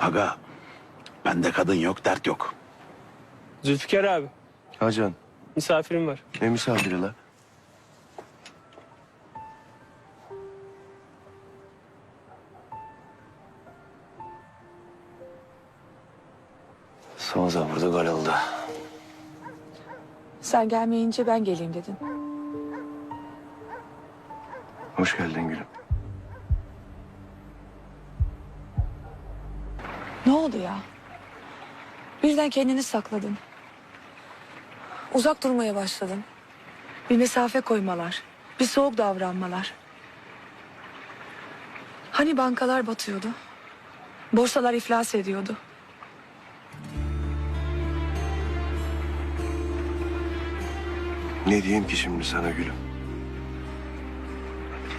Aga bende kadın yok dert yok. Zülfikar abi Hacan misafirim var. ne misafiri la? Son zamanda gol oldu. Sen gelmeyince ben geleyim dedin. Hoş geldin gülüm. Ne oldu ya? Birden kendini sakladın. Uzak durmaya başladın. Bir mesafe koymalar. Bir soğuk davranmalar. Hani bankalar batıyordu? Borsalar iflas ediyordu. Ne diyeyim ki şimdi sana gülüm?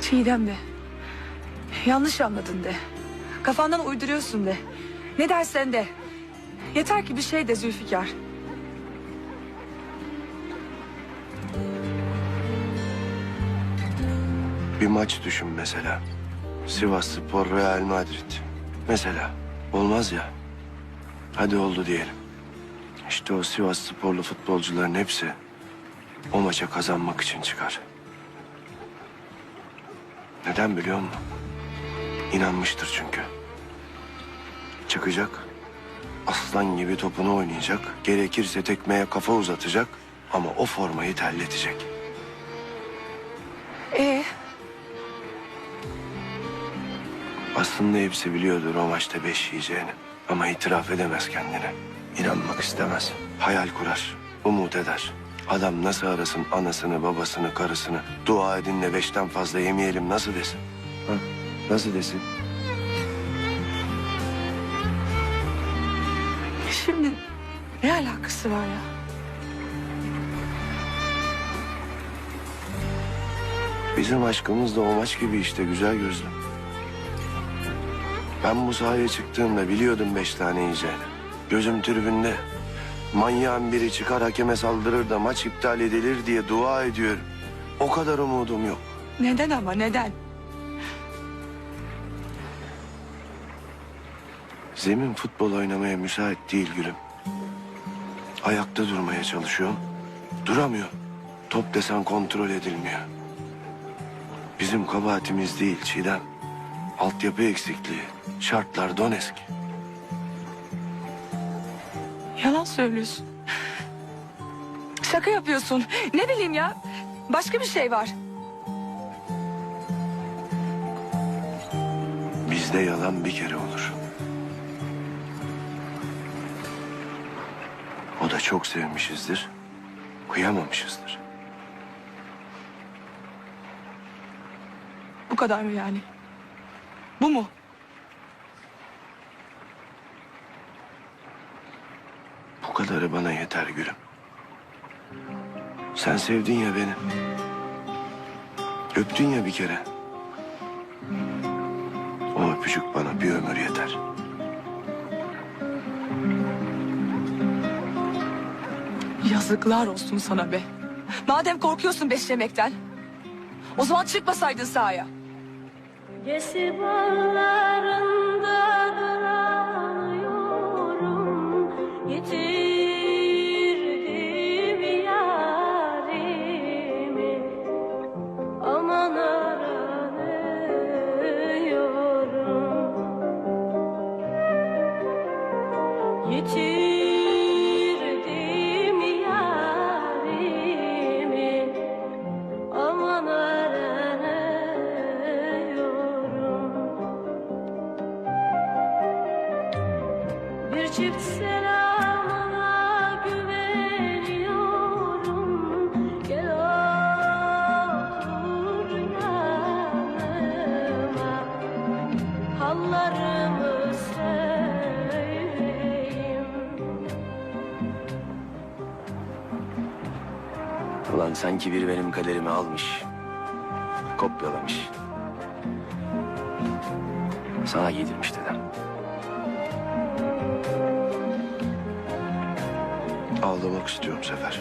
Çiğdem de. Yanlış anladın de. Kafandan uyduruyorsun de. Ne dersen de. Yeter ki bir şey de Zülfikar. Bir maç düşün mesela. Sivas Spor Real Madrid. Mesela. Olmaz ya. Hadi oldu diyelim. İşte o Sivas Sporlu futbolcuların hepsi o maça kazanmak için çıkar. Neden biliyor musun? İnanmıştır çünkü. Çıkacak. Aslan gibi topunu oynayacak. Gerekirse tekmeye kafa uzatacak. Ama o formayı terletecek. Ee, Aslında hepsi biliyordur o maçta beş yiyeceğini. Ama itiraf edemez kendine. İnanmak istemez. Hayal kurar. Umut eder. Adam nasıl arasın anasını, babasını, karısını? Dua edin de beşten fazla yemeyelim nasıl desin? Ha? Nasıl desin? Şimdi ne alakası var ya? Bizim aşkımız da o maç gibi işte güzel gözlüm. Ben bu sahaya çıktığımda biliyordum beş tane yiyeceğini. Gözüm tribünde. Manyağın biri çıkar hakeme saldırır da maç iptal edilir diye dua ediyorum. O kadar umudum yok. Neden ama neden? Zemin futbol oynamaya müsait değil gülüm. Ayakta durmaya çalışıyorum. Duramıyor. Top desen kontrol edilmiyor. Bizim kabahatimiz değil Çiğdem. Altyapı eksikliği. Şartlar don eski. Yalan söylüyorsun. Şaka yapıyorsun. Ne bileyim ya. Başka bir şey var. Bizde yalan bir kere olur. O da çok sevmişizdir. Kıyamamışızdır. Bu kadar mı yani? Bu mu? Bu kadarı bana yeter gülüm. Sen sevdin ya beni. Öptün ya bir kere. O öpücük bana bir ömür yeter. Yazıklar olsun sana be. Madem korkuyorsun beslemekten. O zaman çıkmasaydın sahaya. Gesi bağlarında çift güveniyorum Gel otur yanıma Hallarımı söyleyeyim Ulan sanki biri benim kaderimi almış. Kopyalamış. Sana giydirmiş dedem. Ağlamak istiyorum Sefer.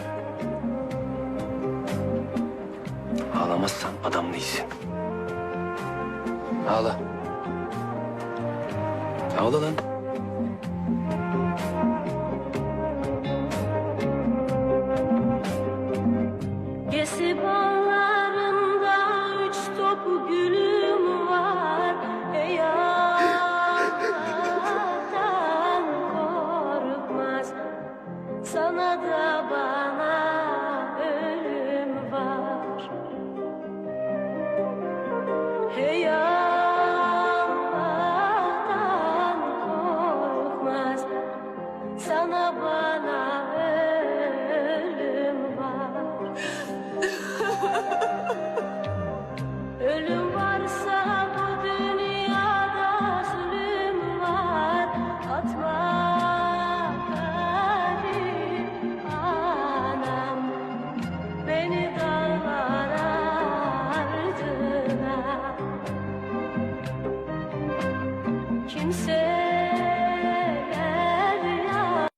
Ağlamazsan adam değilsin. Ağla. Ağla lan. Sana da bana ölüm var. Hey Allah'tan korkmaz. Sana bana ölüm var. Ölüm